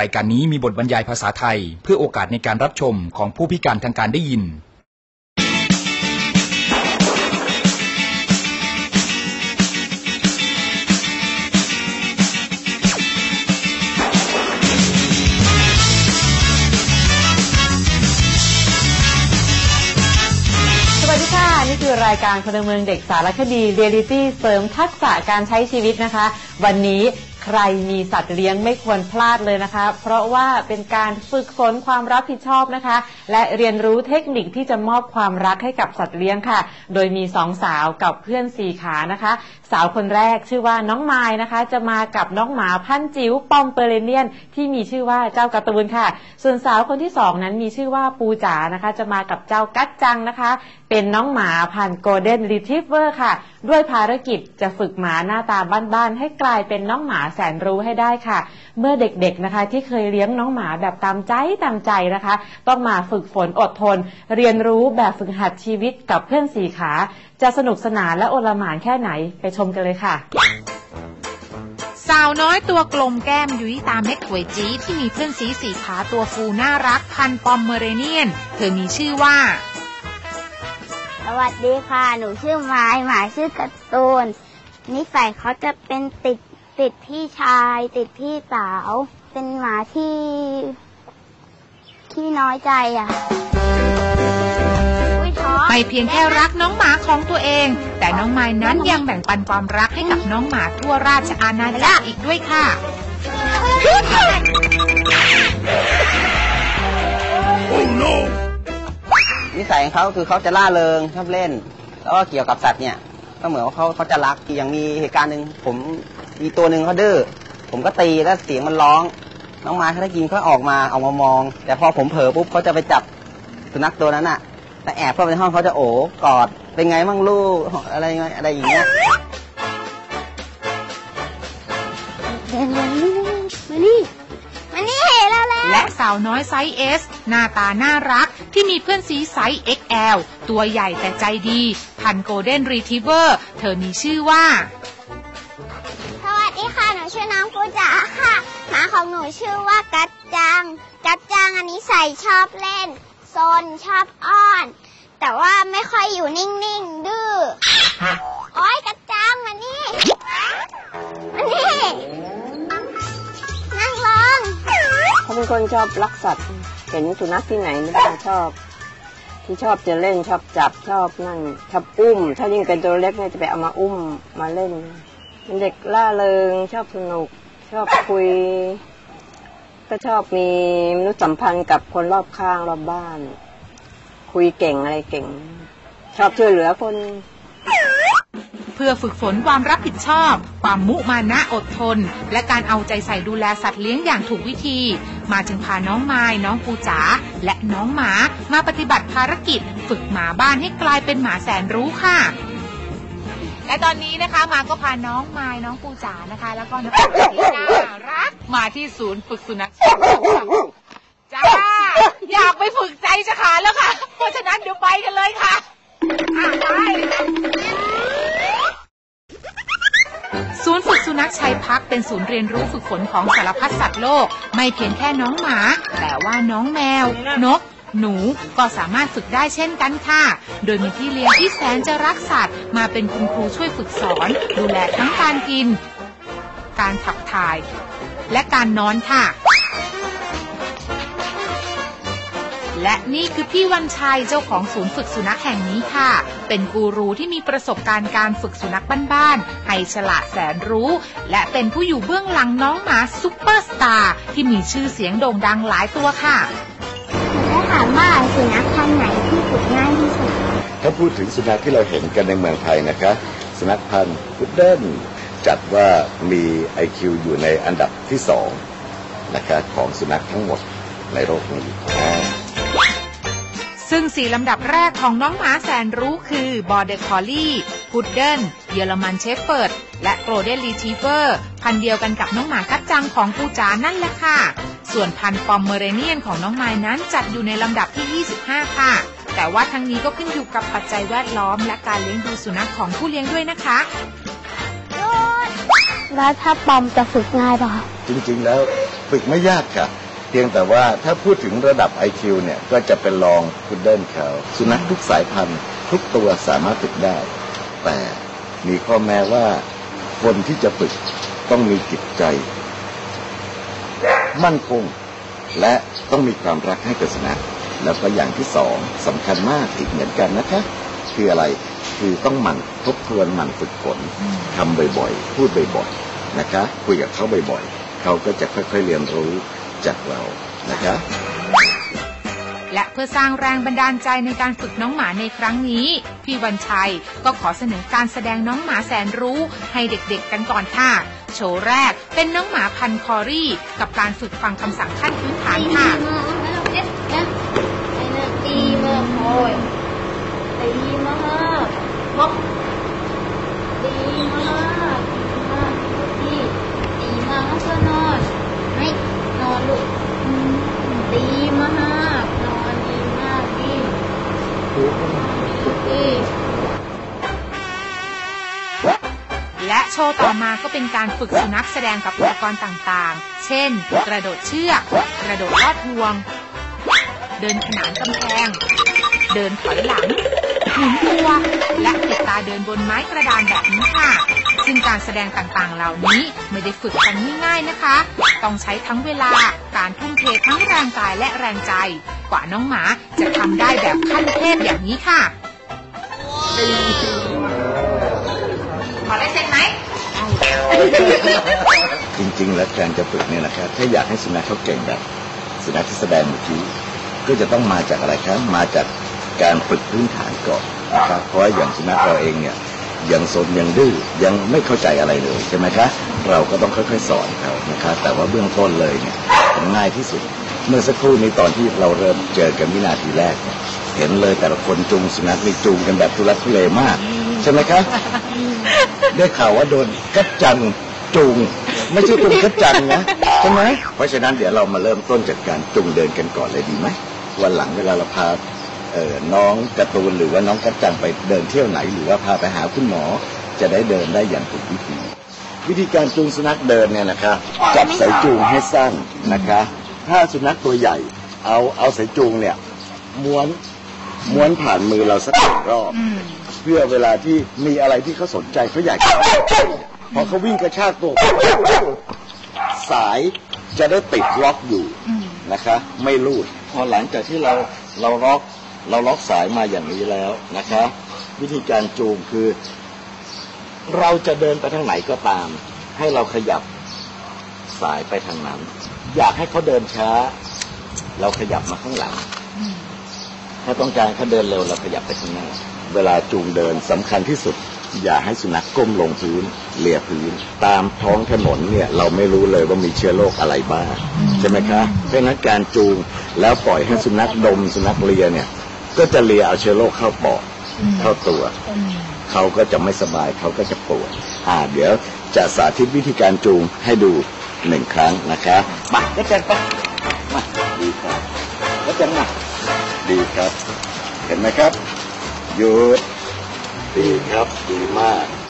รายการนี้มีบทบรรยายภาษาไทย เพื่อโอกาสในการรับชมของผู้พิการทางการได้ยิน สวัสดีค่ะ นี่คือรายการพลเมืองเด็กสารคดีเรียลิตี้เสริมทักษะการใช้ชีวิตนะคะ วันนี้ ใครมีสัตว์เลี้ยงไม่ควรพลาดเลยนะคะ เพราะว่าเป็นการฝึกฝนความรับผิดชอบนะคะ และเรียนรู้เทคนิคที่จะมอบความรักให้กับสัตว์เลี้ยงค่ะ โดยมีสองสาวกับเพื่อนสี่ขานะคะ สาวคนแรกชื่อว่าน้องไม้นะคะ จะมากับน้องหมาพันจิ๋วปอมเปอร์เรเนียน ที่มีชื่อว่าเจ้าการ์ตูนค่ะ ส่วนสาวคนที่สองนั้นมีชื่อว่าปูจ๋านะคะ จะมากับเจ้ากัดจังนะคะ เป็นน้องหมาพันโกลเด้นรีทรีเวอร์ค่ะ ด้วยภารกิจจะฝึกหมาหน้าตาบ้านๆให้กลายเป็นน้องหมาแสนรู้ให้ได้ค่ะ เมื่อเด็กๆนะคะ ที่เคยเลี้ยงน้องหมาแบบตามใจตามใจนะคะ ต้องมาฝึกฝนอดทน เรียนรู้แบบฝึกหัดชีวิตกับเพื่อนสี่ขา จะสนุกสนานและโอลหมานแค่ไหนไปชมกันเลยค่ะ สาวน้อยตัวกลมแก้มยุ้ยตาเม็ดหวยจีดที่มีเพื่อนสีสีขาตัวฟูน่ารักพันธุ์ปอมเมอเรเนียน เธอมีชื่อว่า สวัสดีค่ะ หนูชื่อไม้หมายชื่อการ์ตูน นิสัยเขาจะเป็นติดติดพี่ชาย ติดพี่สาว เป็นหมาที่ที่น้อยใจอะอุ๊ยท้อ ไม่เพียงแค่รักน้องหมาของตัวเอง แต่น้องไม้นั้นยังแบ่งปันความรักให้กับน้องหมาทั่วราชอาณาจักรอีกด้วยค่ะนิสัยของเขาคือเขาจะล่าเริงชอบเล่น แล้วก็เกี่ยวกับสัตว์เนี่ยก็เหมือนว่าเขาเขาจะรักอย่างมีเหตุการณ์หนึ่งผมมีตัวหนึ่งเขาดื้อผมก็ตีแล้วเสียงมันร้อง น้องไม้เขาได้ยินเขาออกมาออกมามอง แต่พอผมเผลอปุ๊บเขาจะไปจับสุนัขตัวนั้นอะ แต่แอบเข้าไปในห้องเขาจะโอบกอดเป็นไงมั่งลูกอะไรไงอะไรอย่างเงี้ยเดินมานี่มานี่มานี่แล้วแล้วและสาวน้อยไซส์ S หน้าตาน่ารักที่มีเพื่อนสีไซส์ XL ตัวใหญ่แต่ใจดี พันโกลเด้นรีท i เวอร์ เธอมีชื่อว่า สวัสดีค่ะ หนูชื่อน้องปูจ๋าค่ะ หมาของหนูชื่อว่ากัดจัง กัดจังอันนี้ใส่ชอบเล่น ซนชอบอ้อน แต่ว่าไม่ค่อยอยู่นิ่งๆ ดื้อโอ๊ยกัดจังมานี่มานี่นั่งลงเขาเป็นคนชอบรักสัตว์เห็นสุนัขที่ไหนไม่ได้ชอบ ที่ชอบจะเล่นชอบจับชอบนั่นชอบอุ้ม ถ้ายิ่งเป็นตัวเล็กเนี่ยจะไปเอามาอุ้มมาเล่นเป็นเด็กล่าเริงชอบสนุกชอบคุย ก็ชอบมีมนุษยสัมพันธ์กับคนรอบข้างรอบบ้าน คุยเก่งอะไรเก่ง ชอบช่วยเหลือคน เพื่อฝึกฝนความรับผิดชอบ ความมุมานะอดทน และการเอาใจใส่ดูแลสัตว์เลี้ยงอย่างถูกวิธี มาจึงพาน้องไม้น้องปูจ๋าและน้องหมามาปฏิบัติภารกิจ ฝึกหมาบ้านให้กลายเป็นหมาแสนรู้ค่ะ และตอนนี้นะคะมาก็พาน้องไม้น้องปูจ๋านะคะ แล้วก็น้องปูที่น่ารักมาที่ศูนย์ฝึกสุนัขจ้าอยากไปฝึกใจจะขาดแล้วค่ะ เพราะฉะนั้นเดี๋ยวไปกันเลยค่ะอะไปศูนย์ฝึกสุนัขชัยพักเป็นศูนย์เรียนรู้ฝึกฝนของสารพัดสัตว์โลก ไม่เพียงแค่น้องหมา แต่ว่าน้องแมว นก หนูก็สามารถฝึกได้เช่นกันค่ะ โดยมีพี่เลี้ยงที่แสนจะรักสัตว์ มาเป็นคุณครูช่วยฝึกสอน ดูแลทั้งการกิน การขับถ่าย และการนอนค่ะ และนี่คือพี่วันชัยเจ้าของศูนย์ฝึกสุนัขแห่งนี้ค่ะ เป็นกูรูที่มีประสบการณ์การฝึกสุนัขบ้านๆให้ฉลาดแสนรู้ และเป็นผู้อยู่เบื้องหลังน้องหมาซุปเปอร์สตาร์ที่มีชื่อเสียงโด่งดังหลายตัวค่ะ แล้วถามว่าสุนัขพันธุ์ไหนที่ฝึกง่ายที่สุด ถ้าพูดถึงสุนัขที่เราเห็นกันในเมืองไทยนะคะ สุนัขพันธุ์พุดเดิ้ลจัดว่ามี IQ อยู่ในอันดับที่สองนะคะของสุนัขทั้งหมดในโลกนี้ ซึ่งสี่ลำดับแรกของน้องหมาแสนรู้คือบอร์เดอร์คอลลี่พุดเดิลเยอรมันเชฟเฟิร์ดและโกลเด้นรีท i เวอร์ พันธุ์เดียวกันกับน้องหมากัดจังของปูจานั่นแหละค่ะ ส่วนพันธุ์ปอมเมอเรเนียนของน้องไม้นั้นจัดอยู่ในลำดับที่ 25 ค่ะ แต่ว่าทั้งนี้ก็ขึ้นอยู่กับปัจจัยแวดล้อม และการเลี้ยงดูสุนัขของผู้เลี้ยงด้วยนะคะแล้วถ้าปอมจะฝึกง่ายป่ะคะจริงๆแล้วฝึกไม่ยากค่ะ เพียงแต่ว่าถ้าพูดถึงระดับ IQ เนี่ยก็จะเป็นรองพุดเดิ้ลเขาสุนัขทุกสายพันธุ์ ทุกตัวสามารถฝึกได้ แต่มีข้อแม้ว่าคนที่จะฝึกต้องมีจิตใจ มั่นคง และต้องมีความรักให้กับสุนัขแล้วก็อย่างที่สองสำคัญมากอีกเหมือนกันนะคะ คืออะไรคือต้องหมั่นทบทวนหมั่นฝึกฝนทำบ่อยๆ พูดบ่อยๆนะคะ คุยกับเขาบ่อยๆ เขาก็จะค่อยๆเรียนรู้ จากเรานะคะและเพื่อสร้างแรงบันดาลใจในการฝึกน้องหมาในครั้งนี้ พี่วันชัยก็ขอเสนอการแสดงน้องหมาแสนรู้ ให้เด็กๆกันก่อนค่ะ โชว์แรกเป็นน้องหมาพันธุ์คอรี่ กับการฝึกฟังคำสั่งขั้นพื้นฐานค่ะตีมาโอยตีมาฮกตีมาตี ว์ต่อมาก็เป็นการฝึกสุนัขแสดงกับอุปกรณ์ต่างๆ เช่น กระโดดเชือก กระโดดลอดห่วง เดินขนานกำแพง เดินถอยหลัง หมุนตัว และติดตาเดินบนไม้กระดานแบบนี้ค่ะ ซึ่งการแสดงต่างๆ เหล่านี้ไม่ได้ฝึกกันง่ายๆนะคะ ต้องใช้ทั้งเวลา การทุ่มเททั้งแรงกายและแรงใจ กว่าน้องหมาจะทำได้แบบขั้นเทพอย่างนี้ค่ะขอได้เซ็นไหม จริงๆ แล้วการจะฝึกเนี่ยนะครับ ถ้าอยากให้สุนัขเขาเก่งแบบสุนัขที่แสดงเมื่อกี้ก็จะต้องมาจากอะไรครับ มาจากการฝึกพื้นฐานก่อนนะครับเพราะอย่างสุนัขเราเองเนี่ยยังสนยังดื้อยังไม่เข้าใจอะไรเลยใช่ไหมคะเราก็ต้องค่อยๆสอนเขานะครับแต่ว่าเบื้องต้นเลยเนี่ยง่ายที่สุด เมื่อสักครู่นี้ตอนที่เราเริ่มเจอกันวินาทีแรก เห็นเลยแต่ละคนจูงสุนัขนี่จูงกันแบบทุลักทุเลมาก ใช่ไหมครับ ได้ข่าวว่าโดนกัจจังจูงไม่ใช่จูงกัจจังนะใช่ไหมเพราะฉะนั้นเดี๋ยวเรามาเริ่มต้นจากการจูงเดินกันก่อนเลยดีไหมวันหลังเวลาเราพาเอ่อน้องกร์ตูนหรือว่าน้องกัจจังไปเดินเที่ยวไหนหรือว่าพาไปหาคุณหมอ จะได้เดินได้อย่างถูกวิธี วิธีการจูงสุนัขเดินเนี่ยนะคะจับสายจูงให้สั้นนะคะ ถ้าสุนัขตัวใหญ่ เอาเอาสายจูงเนี่ยม้วนม้วนผ่านมือเราสักหนึ่งรอบ เพื่อเวลาที่มีอะไรที่เขาสนใจเขาอยากจะพอเขาวิ่งกระชากตัว สายจะได้ติดล็อกอยู่นะคะ ไม่ลูดพอหลังจากที่เราเราล็อกเราล็อกสายมาอย่างนี้แล้วนะคะ วิธีการจูงคือ เราจะเดินไปทางไหนก็ตาม ให้เราขยับสายไปทางนั้น อยากให้เขาเดินช้า เราขยับมาข้างหลัง ถ้าต้องการเขาเดินเร็วเราขยับไปข้างหน้า เวลาจูงเดินสำคัญที่สุด อย่าให้สุนัขก้มลงพื้นเลียพื้น ตามท้องถนนเนี่ยเราไม่รู้เลยว่ามีเชื้อโรคอะไรบ้างใช่ไหมคะเพราะนั้นการจูงแล้วปล่อยให้สุนัขดม สุนัขเลียเนี่ย ก็จะเลียเอาเชื้อโรคเข้าปอดเข้าตัวเขาก็จะไม่สบายเขาก็จะปวดอ่าเดี๋ยวจะสาธิตวิธีการจูงให้ดูหนึ่งครั้งนะคะมาก็จังไปมาดีครับก็จังมาดีครับ เห็นไหมครับ หยุดดีครับดีมาก